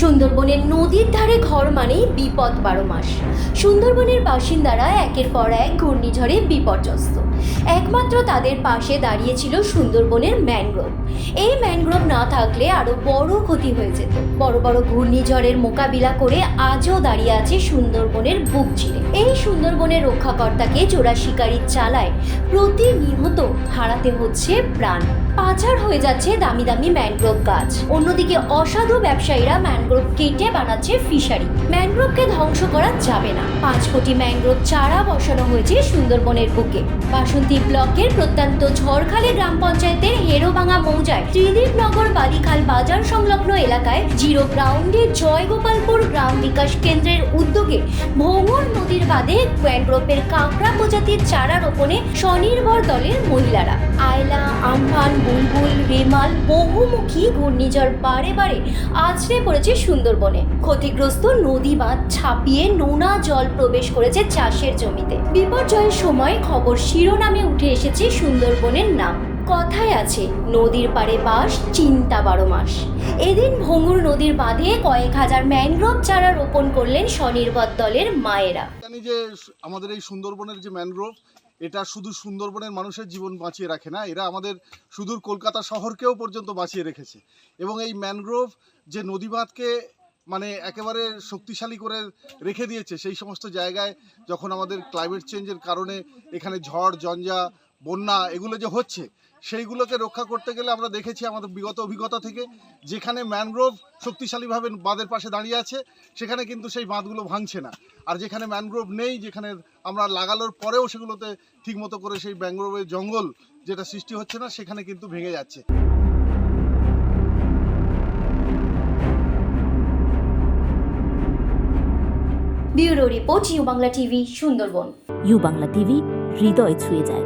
সুন্দরবনের নদীর ধারে ঘর মানেই বিপদ বারো মাস। সুন্দরবনের বাসিন্দারা একের পর এক ঘূর্ণিঝড়ে বিপর্যস্ত। একমাত্র তাদের পাশে দাঁড়িয়েছিল সুন্দরবনের ম্যানগ্রোভ। এই ম্যানগ্রোভ না থাকলে আরও বড় ক্ষতি হয়ে যেত। বড় বড় ঘূর্ণিঝড়ের মোকাবিলা করে আজও দাঁড়িয়ে আছে সুন্দরবনের বুক চিরে। এই সুন্দরবনের রক্ষাকর্তাকে চোরা শিকারী চালায় প্রতিনিয়ত হারাতে হচ্ছে প্রাণ। পাচার হয়ে যাচ্ছে দামি দামি ম্যানগ্রোভ গাছ। অন্যদিকে অসাধু ব্যবসায়ীরা ম্যানগ্রোভ কেটে বানাচ্ছে ফিশারি। ম্যানগ্রোভকে ধ্বংস করা যাবে না। পাঁচ কোটি ম্যানগ্রোভ চারা বসানো হয়েছে সুন্দরবনের বুকে। বাসন্তী ব্লকের প্রত্যন্ত ঝড়খালি গ্রাম পঞ্চায়েতের হেরোভাঙা মৌজায় ত্রিদীপনগর বালিখাল বাজার সংলগ্ন এলাকায় জিরো গ্রাউন্ডে জয়গোপালপুর গ্রাম বিকাশ কেন্দ্রের উদ্যোগে ভোঙর নদীর বাঁধে ম্যানগ্রোভের কাঁকড়া প্রজাতির চারা রোপণে স্বনির্ভর দলের মহিলারা। আয়লা আমফান বুলবুল রেমাল বহুমুখী ঘূর্ণিঝড় বারে বারে আছড়ে পড়েছে সুন্দরবনে। ক্ষতিগ্রস্ত নদী বাঁধ ছাপিয়ে নোনা জল প্রবেশ করেছে চাষের জমিতে। বিপর্যয়ের সময় খবর শিরোনামে উঠে এসেছে সুন্দরবনের নাম। কথায় আছে, নদীর পাড়ে বাস, চিন্তা বারো মাস। এদিন ভঙ্গুর নদীর বাঁধে কয়েক হাজার ম্যানগ্রোভ চারা রোপণ করলেন স্বনির্ভর দলের মায়েরা। যে আমাদের এই সুন্দরবনের যে ম্যানগ্রোভ এটা শুধু সুন্দরবনের মানুষের জীবন বাঁচিয়ে রাখে না, এরা আমাদের সুদূর কলকাতা শহরকেও পর্যন্ত বাঁচিয়ে রেখেছে। এবং এই ম্যানগ্রোভ যে নদীবাঁধকে মানে একেবারে শক্তিশালী করে রেখে দিয়েছে, সেই সমস্ত জায়গায় যখন আমাদের ক্লাইমেট চেঞ্জের কারণে এখানে ঝড় ঝঞ্ঝা বন্যা এগুলো যে হচ্ছে সেইগুলোকে রক্ষা করতে গেলে আমরা দেখেছি আমাদের বিগত অভিজ্ঞতা থেকে যেখানে ম্যানগ্রোভ শক্তিশালীভাবে বাঁধের পাশে দাঁড়িয়ে আছে সেখানে কিন্তু সেই বাঁধগুলো ভাঙছে না। আর যেখানে ম্যানগ্রোভ নেই যেখানে আমরা লাগানোর পরেও সেগুলোতে ঠিকমতো করে সেই ম্যানগ্রোভের জঙ্গল যেটা সৃষ্টি হচ্ছে না সেখানে কিন্তু ভেঙে যাচ্ছে। Bureau report U Bangla TV Sundarban. U Bangla TV হৃদয় ছুঁয়ে যায়।